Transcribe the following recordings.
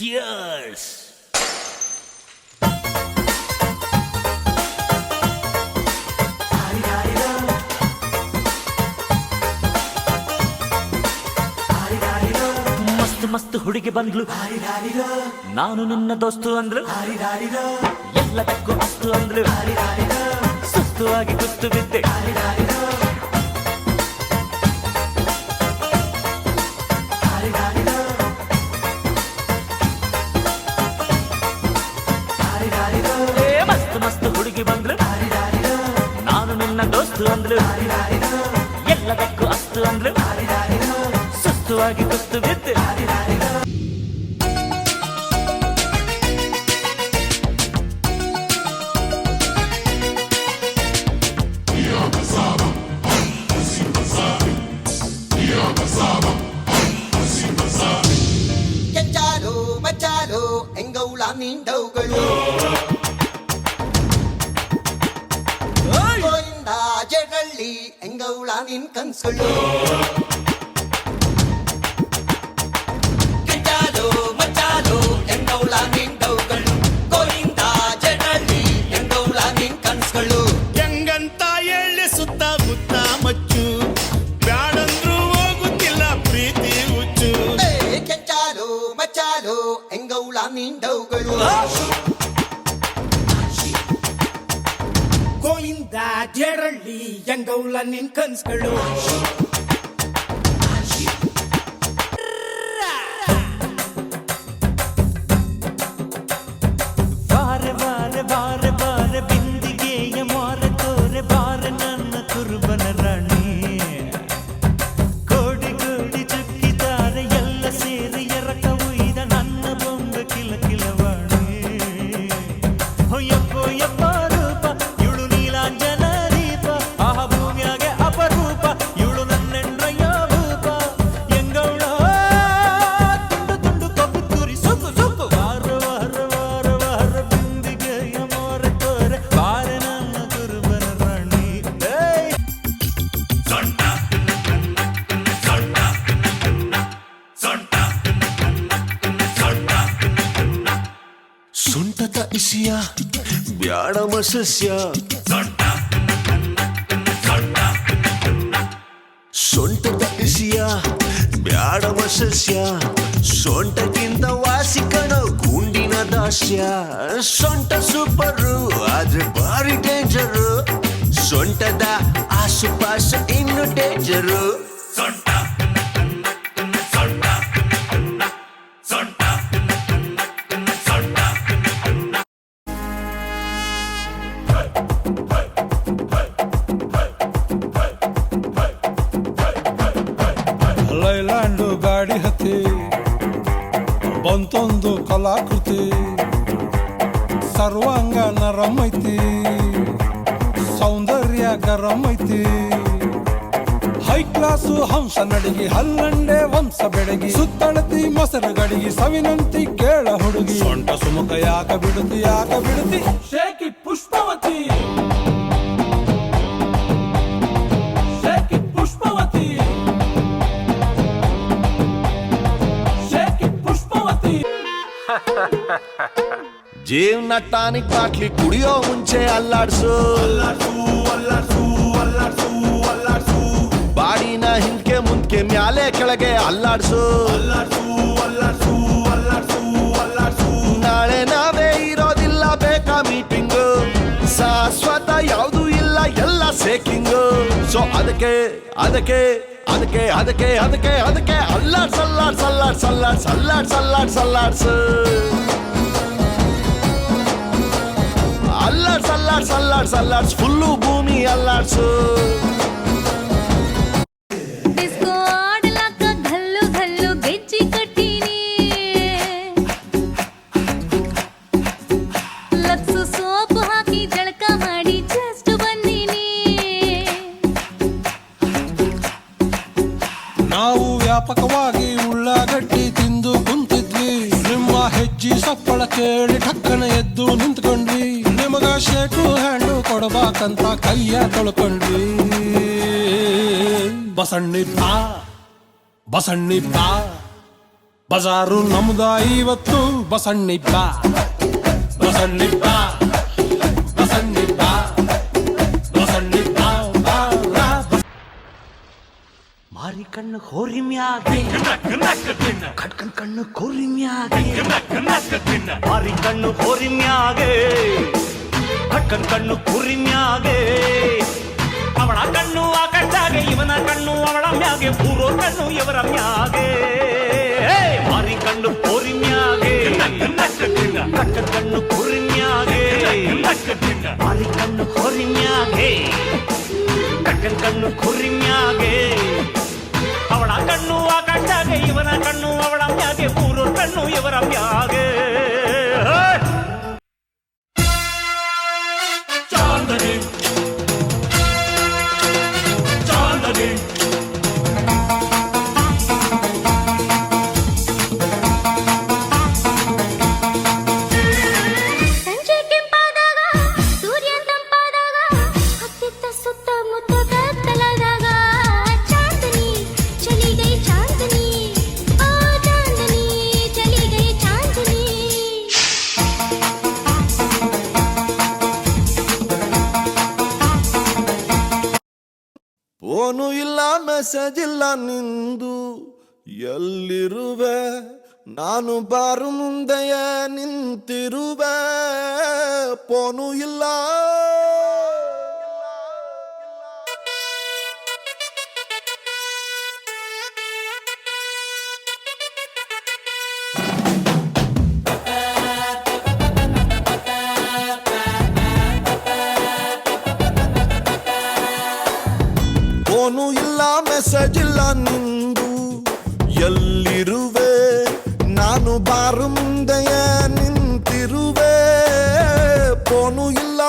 Cheers! ಮಸ್ತ್ ಮಸ್ತ್ ಹುಡುಗಿ ಬಂದ್ಲು. ನಾನು ನಿನ್ನ ದೋಸ್ತು ಅಂದ್ಲು. ಎಲ್ಲದಕ್ಕೂ ಅಸ್ತು ಅಂದ್ಲು. ಸುಸ್ತು ಆಗಿ ಕುಸ್ತು ಬಿದ್ದೆ. ನಿನ್ನ ದೋಸ್ತು ಅಂದ್ಲು ಎಲ್ಲದಕ್ಕೂ ಅಸ್ತು ಅಂದ್ಲು ಸುಸ್ತು ಆಗಿ ಕುಸ್ತು ಬಿದ್ದೆ ಕೆಂಚಾಲು ಎಂಗೌಳ ನಿನ್ ಕನ್ಸುಗಳು ಕೆಂಚಾಲು ಮಚ್ಚಾಲು ಎಂಗೌಳ ನಿಂಡವುಗಳು ಗೋವಿಂದ ಜಡಳ್ಳಿ ಎಂಗೌಳ ನಿನ್ ಕನ್ಸುಗಳು ಹೆಂಗಂತ ಎಳ್ಳೆ ಸುತ್ತ ಮುತ್ತ ಮಚ್ಚು ಬ್ಯಾಡಂದ್ರೂ ಹೋಗುತ್ತಿಲ್ಲ ಪ್ರೀತಿ ಹುಚ್ಚು ಏ ಕೆಂಚಾಲು ಮಚ್ಚಾಲು ಎಂಗೌಳ ನಿಂಡವುಗಳು ಗೋವಿಂದ ಜೇರಳ್ಳಿ ಎಂಗೌಲ ನಿನ್ ಕನ್ಸ್ಗಳು. ಸೊಂಟದ ಇಸಿಯ ಬ್ಯಾಡಮ ಸಸ್ಯ ಸೊಂಟದ ಇಸಿಯ ಬ್ಯಾಡಮ ಸಸ್ಯ ಸೊಂಟಕ್ಕಿಂತ ವಾಸಿಕಣ ಗುಂಡಿನ ದಾಸ್ಯ. ಸೊಂಟ ಸೂಪರು, ಆದ್ರೆ ಭಾರಿ ಡೇಂಜರು ಸೊಂಟದ ಆಸುಪಾಸು ಇನ್ನು ಡೇಂಜರು ಲೈಲ್ಯಾಂಡು ಗಾಡಿ ಹತ್ತಿ ಬಂತೊಂದು ಕಲಾಕೃತಿ, ಸರ್ವಾಂಗ ನರಂ ಐತಿ ಸೌಂದರ್ಯ ಗರಂ ಐತಿ ಹೈ ಕ್ಲಾಸು ಹಂಸ ನಡಿಗೆ, ಹಲ್ಲಂಡೆ ವಂಶ ಬೆಡಗಿ, ಸುತ್ತಳತಿ ಮೊಸರು ಗಡಿಗೆ ಸವಿನಂತಿ ಕೇಳ ಹುಡುಗಿ. ಸೊಂಟ ಸುಮುಖ ಯಾಕ ಬಿಡುತ್ತಿ ಯಾಕ ಬಿಡುತ್ತಿ ಜೀವನ ಟಾನಿಕ್ ಬಾಟ್ಲಿ ಕುಡಿಯೋ ಮುಂಚೆ ಅಲ್ಲಾಡ್ಸು. ಬಾಡಿನ ಹಿಂದ್ಕೆ ಮುಂದ್ಕೆ ಮ್ಯಾಲೆ ಕೆಳಗೆ ಅಲ್ಲಾಡ್ಸು. ನಾಳೆ ನಾವೇ ಇರೋದಿಲ್ಲ ಬೇಕಾ ಮೀಟಿಂಗು. ಶಾಶ್ವತ ಯಾವುದು ಇಲ್ಲ ಎಲ್ಲ ಸೇಕಿಂಗು. ಸೊ ಅದಕ್ಕೆ ಅದಕ್ಕೆ ಅದಕ್ಕೆ ಅದಕ್ಕೆ ಅದಕ್ಕೆ ಅದಕ್ಕೆ ಅಲ್ಲಾಡ್ ಸಲ್ಲಾಡ್ ಸಲ್ಲಾಡ್ ಸಲ್ಲಾಡ್ ಸಲ್ಲಾಡ್ ಸಲ್ಲಾಡ್ ಸಲ್ಲಾಡ್ಸು ಅಲ್ಲಾಡ್ಸ್ ಅಲ್ಲಾಡ್ಸ್ ಅಲ್ಲಾಡ್ಸ್ ಅಲ್ಲಾಡ್ಸ್ ಫುಲ್ಲು ಭೂಮಿ ಅಲ್ಲಾಡ್ಸು ವ್ಯಾಪಕವಾಗಿ ಉಳ್ಳಾಗಡ್ಡಿ ತಿಂದು ಕುಂತಿದ್ವಿ. ನಿಮ್ಮ ಹೆಜ್ಜಿ ಸಪ್ಪಳ ಕೇಳಿ ಠಕ್ಕನೆ ಎದ್ದು ನಿಂತ್ಕೊಂಡ್ವಿ. ನಿಮಗ ಶೇಕು ಹಣ್ಣು ಕೊಡಬೇಕಂತ ಕೈಯ ತೊಳ್ಕೊಂಡ್ವಿ. ಬಸಣ್ಣಿಪ್ಪ ಬಸಣ್ಣಿಪ್ಪ, ಬಜಾರು ನಮ್ದ ಇವತ್ತು ಬಸಣ್ಣಿಪ್ಪ ಬಾ ഹാരി കണ്ണ് കടക്കൻ കണ്ണ് ഹാരി കണ്ണ് കടക്കൻ കണ്ണ് കുറിമ്യാകെ. അവള കണ്ണു ആ കണ്ടാകെ ഇവന കണ്ണു അവളമ്യാകെ പൂർവ കണ്ണു ഇവരമ്യാകെ മാറി കണ്ണു പൊറിമ്യാകെ കട്ടൻ കണ്ണു കുറിമ്യാകെ. മാറി കണ്ണു കൊറിമ്യാകെ. കട്ടൻ കണ്ണു കുറി ಇವನ ಕಣ್ಣು ಅವಳ ಮ್ಯಾಗೆ ಮೂರು ಕಣ್ಣು ಇವರ ಮ್ಯಾಗೆ ಇಲ್ಲ ಮೆಸೇಜ್ ಇಲ್ಲ ನಿಂದು ಎಲ್ಲಿರುವೆ? ನಾನು ಬಾರು ಮುಂದೆಯ ನಿಂತಿರುವೆ. ಫೋನು ಇಲ್ಲ. ನಿಂದು ಎಲ್ಲಿರುವೆ? ನಾನು ಬಾರು ಮುಂದೆಯ ನಿಂತಿರುವೆ. ಪೋನು ಇಲ್ಲ.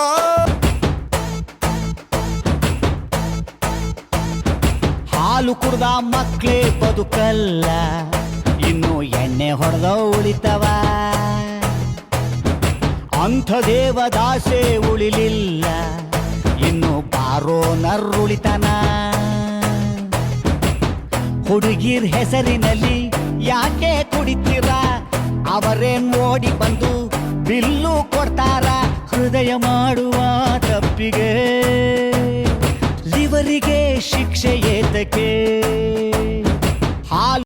ಹಾಲು ಕುಡ್ದ ಮಕ್ಳೇ ಬದುಕಲ್ಲ, ಇನ್ನು ಎಣ್ಣೆ ಹೊಡೆದ ಉಳಿತವ. ಅಂಥ ದೇವದಾಸೆ ಉಳಿಲಿಲ್ಲ, ಇನ್ನು ಬಾರೋ ನರ್ರುಳಿತನ ಹುಡುಗಿರ್ ಹೆಸರಿನಲ್ಲಿ ಯಾಕೆ ಕುಡಿತೀರ? ಅವರೇ ನೋಡಿ ಬಂದು ಬಿಲ್ಲು ಕೊಡ್ತಾರ, ಹೃದಯ ಮಾಡುವ ತಪ್ಪಿಗೆ. ಲಿವರಿಗೆ ಶಿಕ್ಷೆ ಏತಕ್ಕೆ?